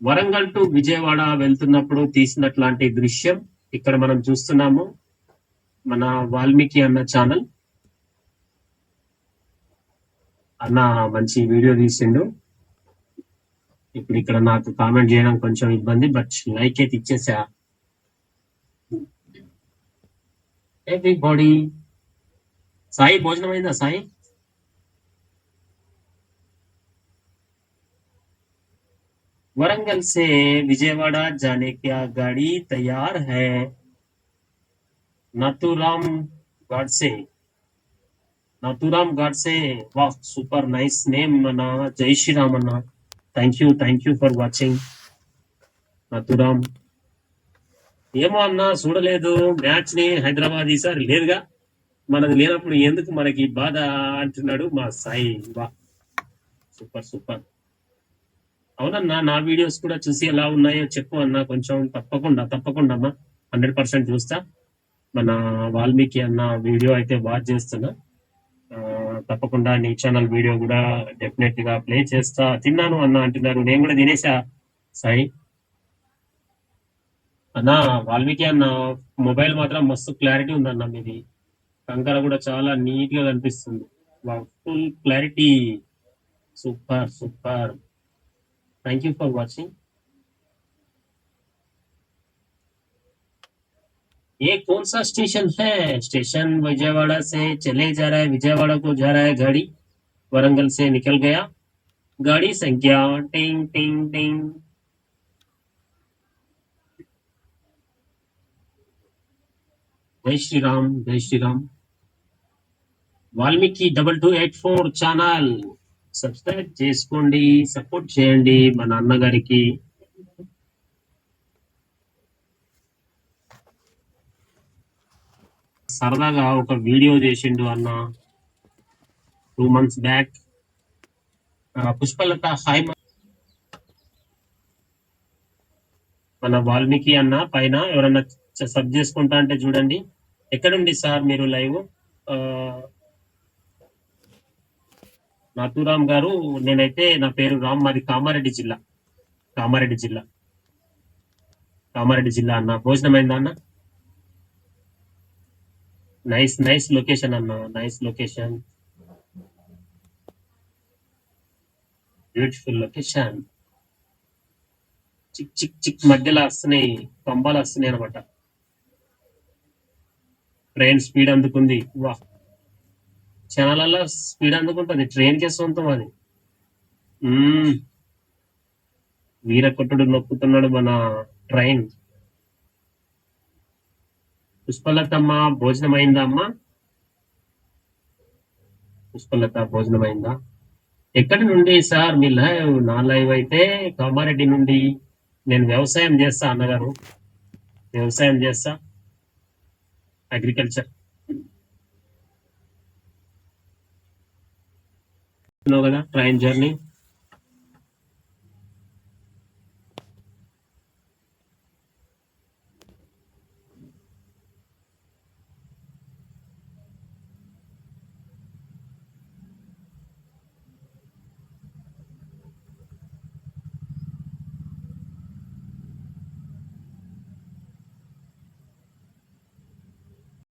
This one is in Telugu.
వరంగల్ టు విజయవాడ వెళ్తున్నప్పుడు తీసినట్లాంటి దృశ్యం ఇక్కడ మనం చూస్తున్నాము. మన వాల్మీకి అన్న ఛానల్. అన్న మంచి వీడియో తీసిండు. ఇప్పుడు ఇక్కడ నాకు కామెంట్ చేయడం కొంచెం ఇబ్బంది బట్ లైక్ అయితే ఇచ్చేసా. ఎవ్రీ బాడీ సాయి భోజనం అయిందా సాయి? वरंगल से विजयवाड़ा जाने क्या गाड़ी तैयार है? नातूराम घाट से नातूराम घाट से वाह, सुपर नाइस नेम मना। जय श्री राम अन्ना thank you thank you for watching Nathuram ఏమో అన్న చూడలేదు. మ్యాచ్ ని హైదరాబాద్ ఈసారి లేదుగా. మనది లేనప్పుడు ఎందుకు మనకి బాధ అంటున్నాడు మా సాయి. బా సూపర్ సూపర్. అవునన్నా నా వీడియోస్ కూడా చూసి ఎలా ఉన్నాయో చెప్పు అన్న కొంచెం తప్పకుండా తప్పకుండా అమ్మా. హండ్రెడ్ పర్సెంట్ చూస్తా. మన వాల్మీకి అన్న వీడియో అయితే వాచ్ చేస్తున్నా. తప్పకుండా నీ ఛానల్ వీడియో కూడా డెఫినెట్గా ప్లే చేస్తా. తిన్నాను అన్న అంటున్నారు. నేను కూడా తినేసా. సాయి. అన్న వాల్మీకి అన్న మొబైల్ మాత్రం మస్తు క్లారిటీ ఉందన్న మీది. కంకర కూడా చాలా నీట్గా కనిపిస్తుంది. Full clarity super super. Thank you for watching. ये कौन सा स्टेशन है? स्टेशन विजयवाड़ा से चले जा रहा है, विजयवाड़ा को जा रहा है गाड़ी। वरंगल से निकल गया। गाड़ी संख्या, टिंग टिंग टिंग। जय श्री राम, जय Shri Ram. Valmiki double two eight four channel. Subscribe చేసుకోండి సపోర్ట్ చేయండి మన అన్నగారికి. సరదాగా ఒక వీడియో చేసిండు అన్న. Two months back Pushpalatha hi మన వాల్మీకి అన్న పైన ఎవరన్నా సబ్ చేసుకుంటా అంటే చూడండి. ఎక్కడుండి సార్ మీరు లైవ్? నాథురామ్ గారు నేనైతే నా పేరు రామ్ మాది కామారెడ్డి జిల్లా. కామారెడ్డి జిల్లా. కామారెడ్డి జిల్లా అన్న. భోజనం అయిందా అన్న? నైస్ నైస్ లొకేషన్ అన్న. నైస్ లొకేషన్ బ్యూటిఫుల్ లొకేషన్ చిక్ చిక్ చిక్ మధ్యలో వస్తున్నాయి. కంబాలు వస్తున్నాయి అనమాట ట్రైన్ స్పీడ్ అందుకుంది. వా క్షణాలలో స్పీడ్ అందుకుంటుంది ట్రైన్ సొంతం అది. వీరకొట్టుడు నొక్కుతున్నాడు మన ట్రైన్. పుష్పలతమ్మ భోజనం అయిందా అమ్మా? పుష్పలత భోజనం అయిందా ఎక్కడి నుండి సార్ మీ లైవ్? నా లైవ్ అయితే కామారెడ్డి నుండి. నేను వ్యవసాయం చేస్తా అన్నగారు. వ్యవసాయం చేస్తా. అగ్రికల్చర్. कितना लगा ट्रेन जर्नी।